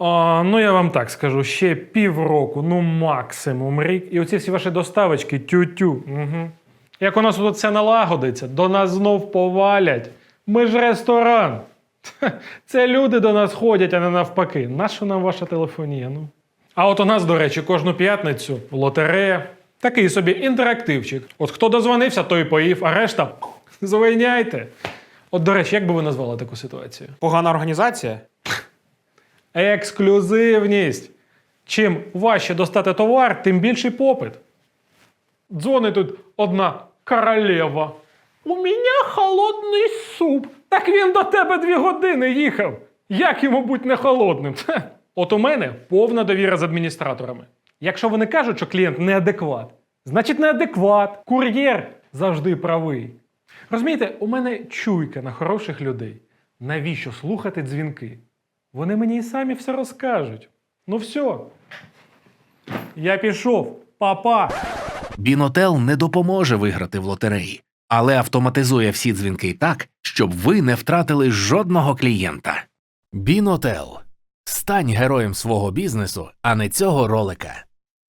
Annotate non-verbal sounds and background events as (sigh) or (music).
А, ну я вам так скажу, ще півроку, ну максимум рік. І оці всі ваші доставочки тю-тю. Угу. Як у нас тут це налагодиться, до нас знов повалять. Ми ж ресторан. (laughs) Це люди до нас ходять, а не навпаки. Нащо нам ваша телефонія? Ну? А от у нас, до речі, кожну п'ятницю лотерея. Такий собі інтерактивчик. От хто дозвонився, той поїв, а решта (laughs) звиняйте. От, до речі, як би ви назвали таку ситуацію? Погана організація? Ексклюзивність. Чим важче достати товар, тим більший попит. Дзвонить тут одна королева. У мене холодний суп. Так він до тебе дві години їхав. Як йому бути не холодним? От у мене повна довіра з адміністраторами. Якщо вони кажуть, що клієнт неадекват, значить неадекват. Кур'єр завжди правий. Розумієте, у мене чуйка на хороших людей. Навіщо слухати дзвінки? Вони мені і самі все розкажуть. Ну все. Я пішов. Па-па. Бінотел не допоможе виграти в лотереї, але автоматизує всі дзвінки так, щоб ви не втратили жодного клієнта. Бінотел. Стань героєм свого бізнесу, а не цього ролика.